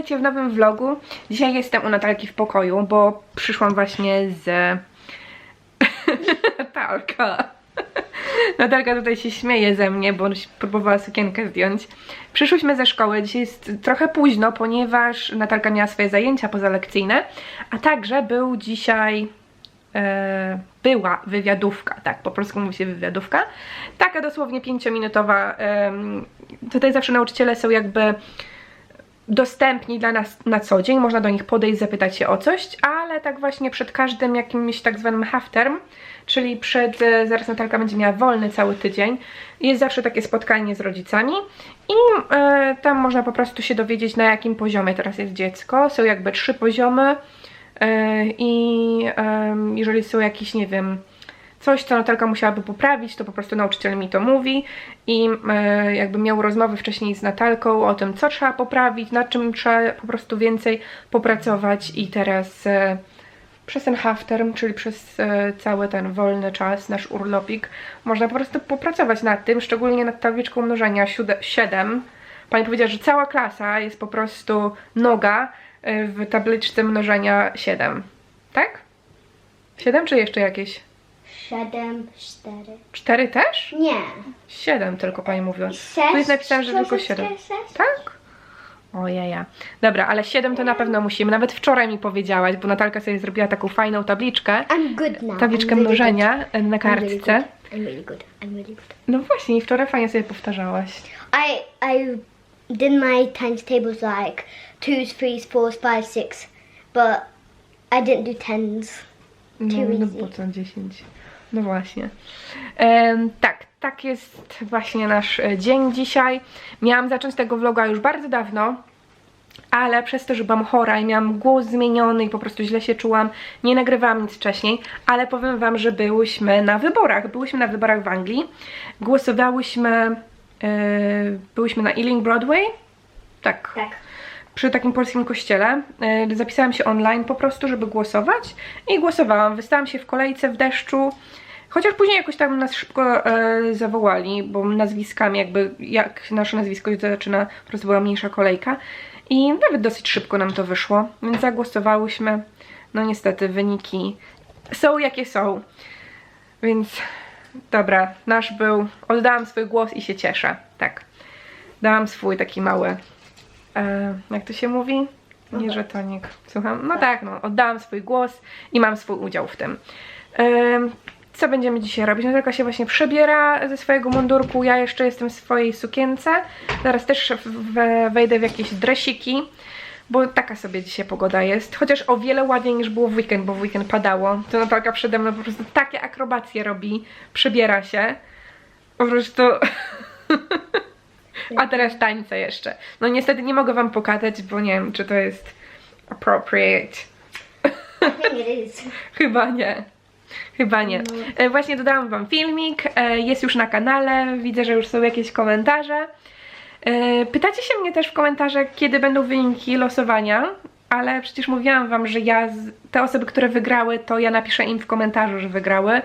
Witajcie w nowym vlogu. Dzisiaj jestem u Natalki w pokoju, bo przyszłam właśnie z... Natalka. Natalka tutaj się śmieje ze mnie, bo próbowała sukienkę zdjąć. Przyszłyśmy ze szkoły, dzisiaj jest trochę późno, ponieważ Natalka miała swoje zajęcia pozalekcyjne, a także był dzisiaj... E, była wywiadówka, tak, po polsku mówi się wywiadówka. Taka dosłownie pięciominutowa. tutaj zawsze nauczyciele są jakby dostępni dla nas na co dzień, można do nich podejść, zapytać się o coś, ale tak właśnie przed każdym jakimś tak zwanym half term, czyli przed, e, zaraz Natalka będzie miała wolny cały tydzień, jest zawsze takie spotkanie z rodzicami i e, tam można po prostu się dowiedzieć na jakim poziomie teraz jest dziecko, są jakby trzy poziomy e, i em, jeżeli są jakieś, nie wiem, coś, co Natalka musiałaby poprawić, to po prostu nauczyciel mi to mówi i e, jakby miał rozmowy wcześniej z Natalką o tym, co trzeba poprawić, nad czym trzeba po prostu więcej popracować i teraz e, przez ten half term, czyli przez e, cały ten wolny czas, nasz urlopik, można po prostu popracować nad tym, szczególnie nad tabliczką mnożenia 7. Pani powiedziała, że cała klasa jest po prostu noga e, w tabliczce mnożenia 7. Tak? 7 czy jeszcze jakieś? Siedem, cztery. Cztery też? Nie. Siedem tylko pani mówiła. Sześć. Tu jest napisane, że tylko siedem. sześć. Tak? Ojeja. Dobra, ale siedem to na pewno musimy. Nawet wczoraj mi powiedziałaś, bo Natalka sobie zrobiła taką fajną tabliczkę. I'm good now. Tabliczkę I'm really mnożenia e, na good. I'm really kartce. good. I'm really good. I'm really good. No właśnie, i wczoraj fajnie sobie powtarzałaś. I I did my times tables like twos, threes, fours, five, six, but I didn't do tens. No, Too no easy. po co 10? No właśnie. Tak, tak jest właśnie nasz e, dzień dzisiaj. Miałam zacząć tego vloga już bardzo dawno, ale przez to, że byłam chora i miałam głos zmieniony i po prostu źle się czułam, nie nagrywałam nic wcześniej, ale powiem Wam, że byłyśmy na wyborach. Byłyśmy na wyborach w Anglii. Głosowałyśmy, e, byłyśmy na Ealing Broadway. Tak, Tak. Przy takim polskim kościele. E, Zapisałam się online po prostu, żeby głosować i głosowałam. Wystałam się w kolejce w deszczu. Chociaż później jakoś tam nas szybko e, zawołali, bo nazwiskami jakby, jak nasze nazwisko się zaczyna, po prostu była mniejsza kolejka. I nawet dosyć szybko nam to wyszło, więc zagłosowałyśmy. No niestety wyniki są jakie są. Więc dobra, nasz był, oddałam swój głos i się cieszę. Tak. Dałam swój taki mały e, jak to się mówi? Nie żetonik. Słucham? No tak, no, oddałam swój głos i mam swój udział w tym. Em, co będziemy dzisiaj robić? Natalka się właśnie przebiera ze swojego mundurku, ja jeszcze jestem w swojej sukience. Zaraz też w- wejdę w jakieś dresiki, bo taka sobie dzisiaj pogoda jest. Chociaż o wiele ładniej niż było w weekend, bo w weekend padało. To Natalka przede mną po prostu takie akrobacje robi, przebiera się. Po prostu... A teraz tańce jeszcze. No niestety nie mogę wam pokazać, bo nie wiem, czy to jest appropriate. Chyba nie. Chyba nie. E, Właśnie dodałam wam filmik, e, jest już na kanale, widzę, że już są jakieś komentarze. E, Pytacie się mnie też w komentarzach, kiedy będą wyniki losowania, ale przecież mówiłam wam, że ja, te osoby, które wygrały, to ja napiszę im w komentarzu, że wygrały.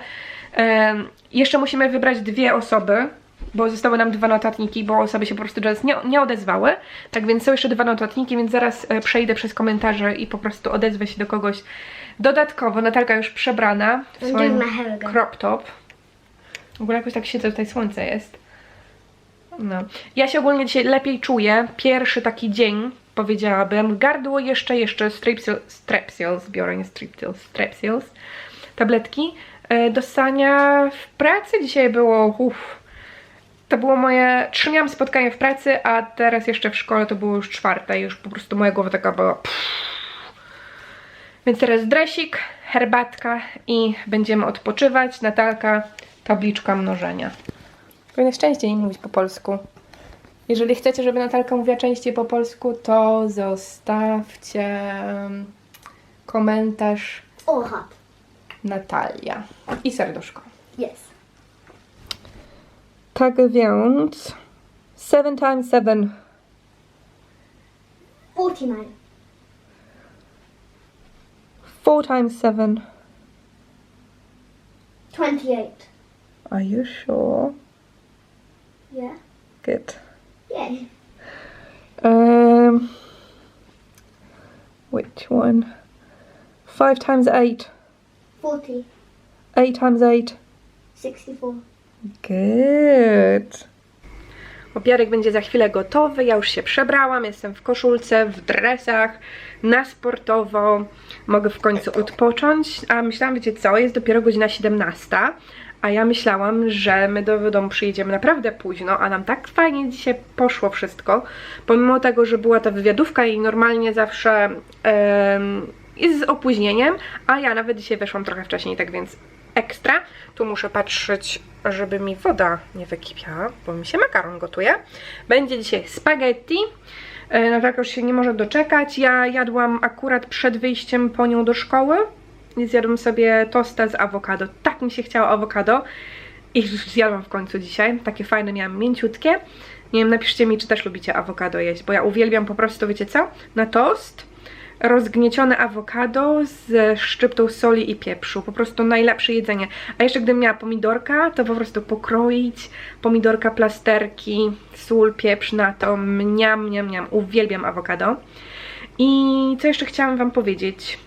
Jeszcze musimy wybrać dwie osoby, bo zostały nam dwa notatniki, bo osoby się po prostu do nas nie, nie odezwały. Tak więc są jeszcze dwa notatniki, więc zaraz e, przejdę przez komentarze i po prostu odezwę się do kogoś dodatkowo. Natalka już przebrana w I'm swoim crop top. W ogóle jakoś tak siedzę, tutaj słońce jest. No. Ja się ogólnie dzisiaj lepiej czuję. Pierwszy taki dzień, powiedziałabym. Gardło jeszcze, jeszcze strepsil, strepsils, biorę nie strepsils, strepsils. Tabletki. E, Do ssania w pracy dzisiaj było, uff, to było moje, trzy miałam spotkanie w pracy, a teraz jeszcze w szkole to było już czwarte. Już po prostu moja głowa taka była... Więc teraz dresik, herbatka i będziemy odpoczywać. Natalka, tabliczka mnożenia. Powinieneś częściej mówić po polsku. Jeżeli chcecie, żeby Natalka mówiła częściej po polsku, to zostawcie komentarz hot. Natalia i serduszko. Yes. Tak więc 7 times 7 Forty-nine. 4 times 7 Twenty-eight. Are you sure? Yeah. Good. Yeah. Um, Which one? Five times eight. 40. Eight times eight. 64. Good. Obiadek będzie za chwilę gotowy. Ja już się przebrałam, jestem w koszulce, w dresach, na sportowo. Mogę w końcu odpocząć. A myślałam, wiecie co, jest dopiero godzina 17. A ja myślałam, że my do domu przyjedziemy naprawdę późno, a nam tak fajnie dzisiaj poszło wszystko. Pomimo tego, że była ta wywiadówka i normalnie zawsze em, jest z opóźnieniem, a ja nawet dzisiaj weszłam trochę wcześniej, tak więc ekstra. Tu muszę patrzeć, żeby mi woda nie wykipiała, bo mi się makaron gotuje. Będzie dzisiaj spaghetti. E, Natalka już się nie może doczekać. Ja jadłam akurat przed wyjściem po nią do szkoły. I zjadłam sobie tosta z awokado. Tak mi się chciało awokado. I zjadłam w końcu dzisiaj. Takie fajne miałam, mięciutkie. Nie wiem, napiszcie mi, czy też lubicie awokado jeść, bo ja uwielbiam po prostu, wiecie co? Na tost rozgniecione awokado z szczyptą soli i pieprzu. Po prostu najlepsze jedzenie. A jeszcze gdybym miała pomidorka, to po prostu pokroić pomidorka, plasterki, sól, pieprz na to. Mniam, mniam, mniam. Uwielbiam awokado. I co jeszcze chciałam wam powiedzieć?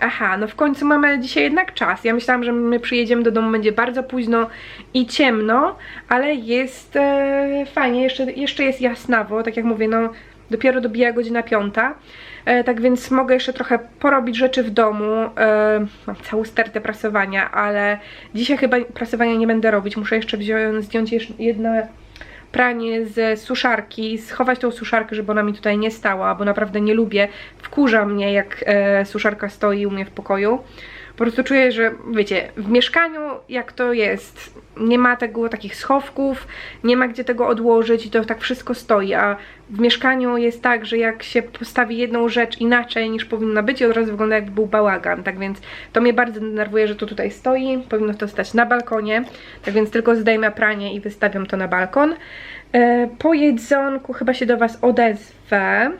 Aha, no w końcu mamy dzisiaj jednak czas. Ja myślałam, że my przyjedziemy do domu, będzie bardzo późno i ciemno, ale jest e, fajnie, jeszcze, jeszcze jest jasnawo, tak jak mówię, no dopiero dobija godzina piąta, e, tak więc mogę jeszcze trochę porobić rzeczy w domu. E, mam całą stertę prasowania, ale dzisiaj chyba prasowania nie będę robić. Muszę jeszcze wziąć, zdjąć jedno pranie z suszarki, schować tą suszarkę, żeby ona mi tutaj nie stała, bo naprawdę nie lubię. Wkurza mnie, jak e, suszarka stoi u mnie w pokoju. Po prostu czuję, że wiecie, w mieszkaniu jak to jest, nie ma tego takich schowków, nie ma gdzie tego odłożyć i to tak wszystko stoi, a w mieszkaniu jest tak, że jak się postawi jedną rzecz inaczej niż powinna być, od razu wygląda jakby był bałagan, tak więc to mnie bardzo denerwuje, że to tutaj stoi, powinno to stać na balkonie, tak więc tylko zdejmę pranie i wystawiam to na balkon. E, po jedzonku chyba się do Was odezwę,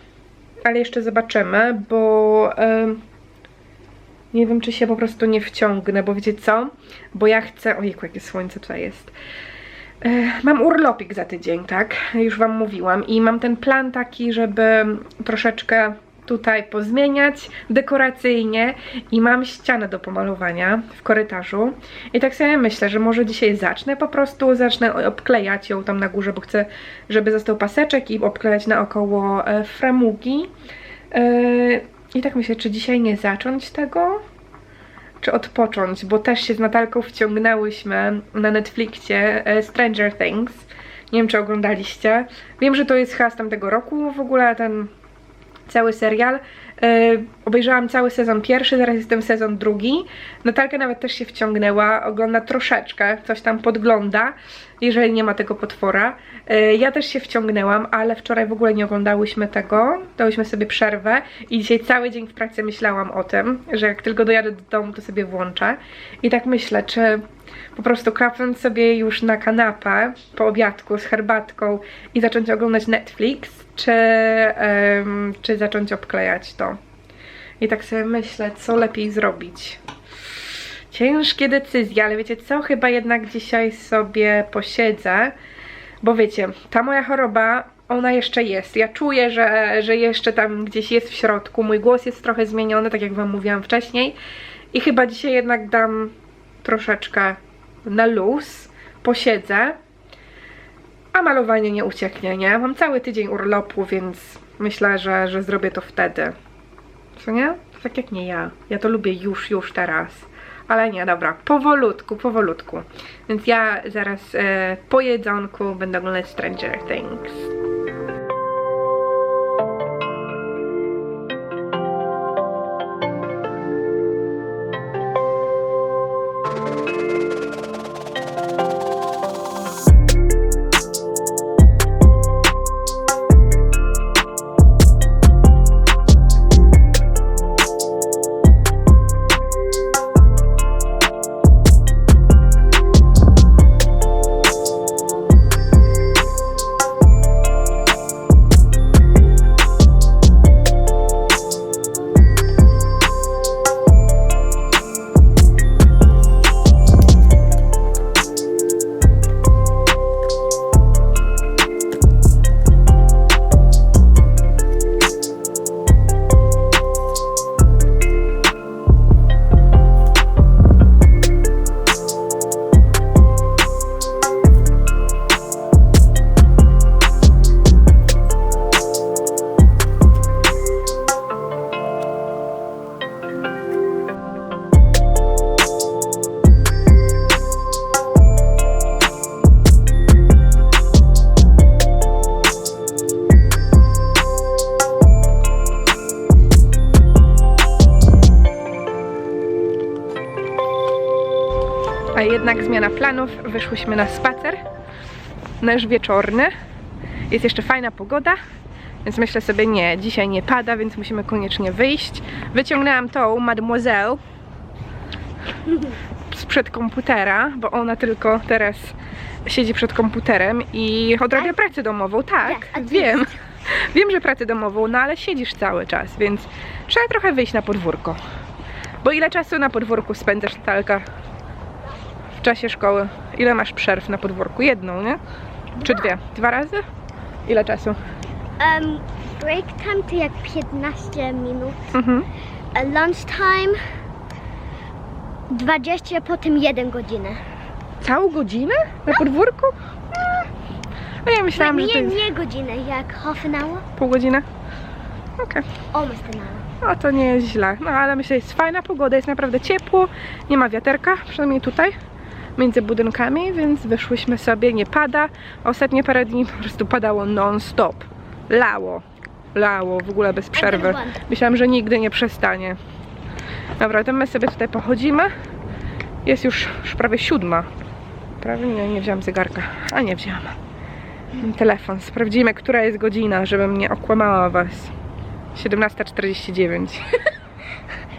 ale jeszcze zobaczymy, bo... Nie wiem, czy się po prostu nie wciągnę, bo wiecie co? Bo ja chcę... Ojejku, jakie słońce tutaj jest. E, Mam urlopik za tydzień, tak? Już Wam mówiłam. I mam ten plan taki, żeby troszeczkę tutaj pozmieniać dekoracyjnie i mam ścianę do pomalowania w korytarzu i tak sobie myślę, że może dzisiaj zacznę po prostu, zacznę obklejać ją tam na górze, bo chcę, żeby został paseczek i obklejać naokoło e, framugi E, i tak myślę, czy dzisiaj nie zacząć tego? Czy odpocząć? Bo też się z Natalką wciągnęłyśmy na Netflixie e, Stranger Things. Nie wiem, czy oglądaliście. Wiem, że to jest chyba z tamtego roku w ogóle ten cały serial. E, obejrzałam cały sezon pierwszy, teraz jestem sezon drugi. Natalka nawet też się wciągnęła, ogląda troszeczkę, coś tam podgląda, jeżeli nie ma tego potwora. E, ja też się wciągnęłam, ale wczoraj w ogóle nie oglądałyśmy tego, dałyśmy sobie przerwę i dzisiaj cały dzień w pracy myślałam o tym, że jak tylko dojadę do domu, to sobie włączę. I tak myślę, czy po prostu klapnąć sobie już na kanapę po obiadku z herbatką i zacząć oglądać Netflix, czy, em, czy zacząć obklejać to. I tak sobie myślę, co lepiej zrobić. Ciężkie decyzje, ale wiecie co? Chyba jednak dzisiaj sobie posiedzę, bo wiecie, ta moja choroba, ona jeszcze jest. Ja czuję, że, że jeszcze tam gdzieś jest w środku. Mój głos jest trochę zmieniony, tak jak Wam mówiłam wcześniej. I chyba dzisiaj jednak dam troszeczkę na luz, posiedzę, a malowanie nie ucieknie, nie? Mam cały tydzień urlopu, więc myślę, że, że zrobię to wtedy. Co nie? Tak jak nie ja. Ja to lubię już, już teraz. Ale nie, dobra, powolutku, powolutku. Więc ja zaraz e, po jedzonku będę oglądać Stranger Things. Planów. Wyszłyśmy na spacer. Nasz wieczorny. Jest jeszcze fajna pogoda. Więc myślę sobie, nie, dzisiaj nie pada, więc musimy koniecznie wyjść. Wyciągnęłam tą mademoiselle sprzed komputera, bo ona tylko teraz siedzi przed komputerem i odrabia pracę domową. Tak, Tak, wiem. Wiem, że pracę domową, no ale siedzisz cały czas, więc trzeba trochę wyjść na podwórko. Bo ile czasu na podwórku spędzasz, Natalka? W czasie szkoły? Ile masz przerw na podwórku? Jedną, nie? Czy dwie? Dwa razy? Ile czasu? Um, break time to jak 15 minut. Mhm. A lunch time 20, potem 1 godzinę. Całą godzinę? Na podwórku? Mm. A ja myślałam, że to nie, jest nie godzinę, jak half an hour. pół godziny. Okej. Almost an hour. No to nie jest źle. No ale myślę, jest fajna pogoda, jest naprawdę ciepło, nie ma wiaterka, przynajmniej tutaj, między budynkami, więc wyszłyśmy sobie, nie pada. Ostatnie parę dni po prostu padało non-stop. Lało, lało, w ogóle bez przerwy. Myślałam, że nigdy nie przestanie. Dobra, to my sobie tutaj pochodzimy. Jest już, już prawie siódma. Prawie nie, nie wziąłam zegarka. A nie wzięłam. Mam Telefon. Sprawdzimy, która jest godzina, żebym nie okłamała was. 17.49.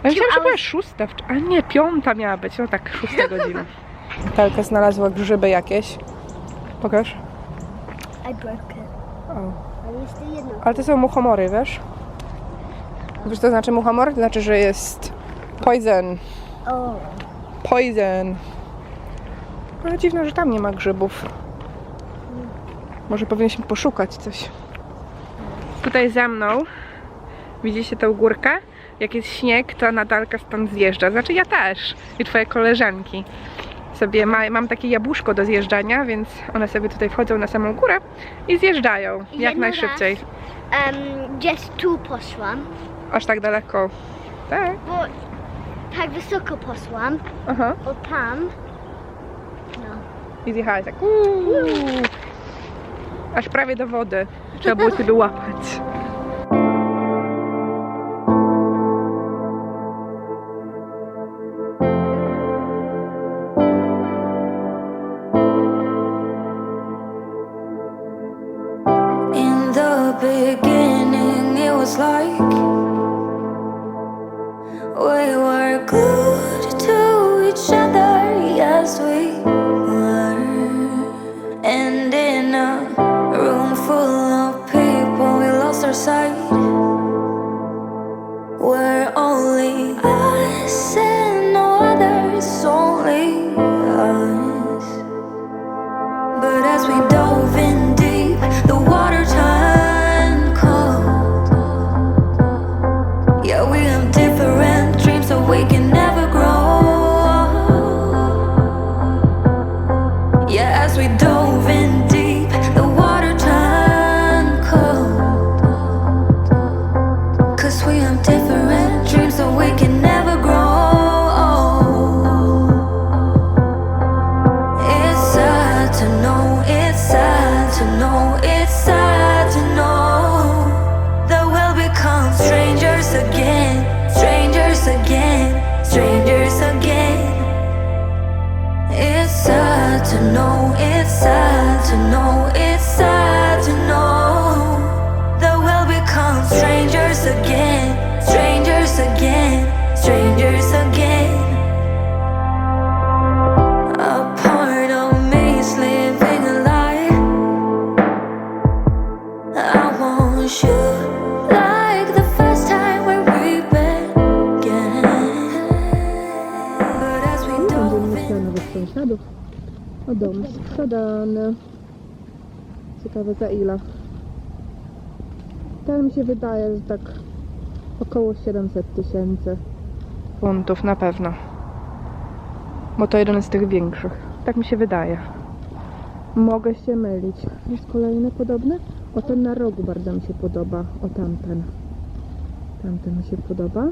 A myślałam, że była szósta. A nie, piąta miała być. No tak, szósta godzina. Natalka znalazła grzyby jakieś. Pokaż. I broke it. O. Ale jeszcze jedno. Ale to są muchomory, wiesz? Wiesz, co to znaczy muchomor? To znaczy, że jest poison. O, Poison. Ale dziwne, że tam nie ma grzybów. Może powinniśmy poszukać coś. Tutaj za mną widzicie tą górkę? Jak jest śnieg, to Natalka stąd zjeżdża. Znaczy ja też. I twoje koleżanki. Sobie ma, mam takie jabłuszko do zjeżdżania, więc one sobie tutaj wchodzą na samą górę i zjeżdżają jak Jedno najszybciej. um, just tu poszłam, Aż tak daleko. Tak. bo tak wysoko poszłam, Aha. bo tam, no, I zjechałaś tak. Uuu. Aż prawie do wody. Trzeba było ciebie łapać. We were glued to each other, yes, we were. And in a room full of people, we lost our sight. To know, it's sad to know, it's sad to know. That we'll become strangers again, strangers again, strangers again. Apart from me living a O dom sprzedany. Ciekawe za ile. Ten mi się wydaje, że tak około 700 tysięcy funtów na pewno. Bo to jeden z tych większych. Tak mi się wydaje. Mogę się mylić. Jest kolejny podobny? O ten na rogu bardzo mi się podoba. O tamten. Tamten mi się podoba.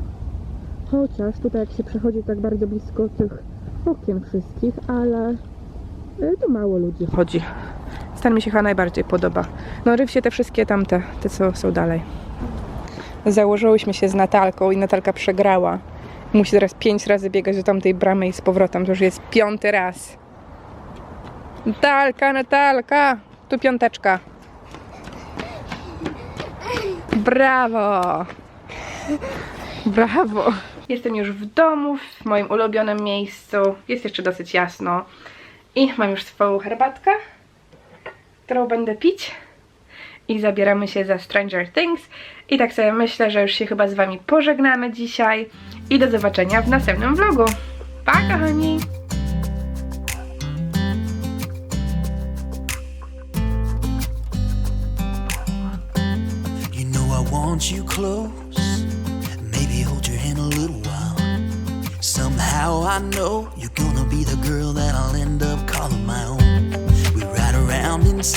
Chociaż tutaj jak się przechodzi tak bardzo blisko tych okien wszystkich, ale to mało ludzi chodzi. Ten mi się chyba najbardziej podoba. No ryw się te wszystkie tamte, te co są dalej. Założyłyśmy się z Natalką i Natalka przegrała. Musi teraz pięć razy biegać do tamtej bramy i z powrotem. To już jest piąty raz. Natalka, Natalka! Tu piąteczka. Brawo! Brawo! Jestem już w domu, w moim ulubionym miejscu. Jest jeszcze dosyć jasno. I mam już swoją herbatkę, którą będę pić. I zabieramy się za Stranger Things. I tak sobie myślę, że już się chyba z Wami pożegnamy dzisiaj. I do zobaczenia w następnym vlogu. Pa, kochani! Want you close. Maybe hold your hand a little while. Somehow I know you're gonna be the girl that I'll end up We ride around inside.